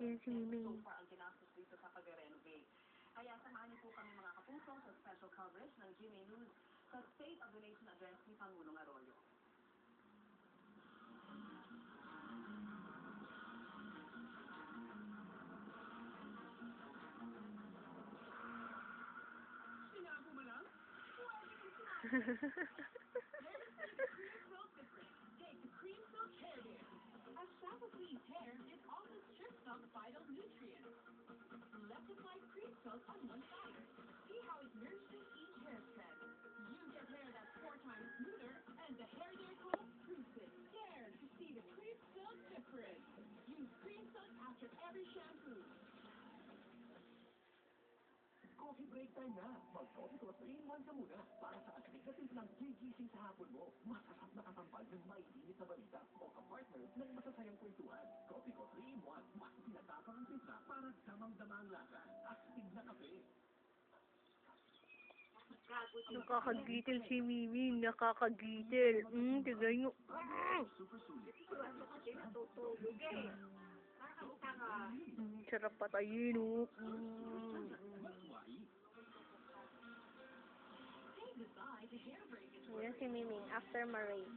So far ang ginastos dito sa pag-renovate. Kaya samahan niyo po kami mga kapuso sa special coverage ng GMA News sa State of the Nation Address ni Pangulong Arroyo. Sinabi mo lang? Take vital nutrients. Electrified cream silk on one side. See how it nourishes each hair strand. You get hair that's four times smoother, and the hair there proves it. Dare to see the cream silk difference. Use cream silk after every shampoo. Coffee break time na. Mag-coffee ko 3 in 1 ka muna. Para sa astig na timplang gigising sa hapon mo. Masarap na katampal ng maiinit na balita para damang-dama ang lasa. Astig na kape. Nakakagitil si Miming. Nakakagitil. Mm, tigay nyo. Mm, Super sulit. mm, sarap patayin, oh. Mm. Ayan si Miming after ma-rape.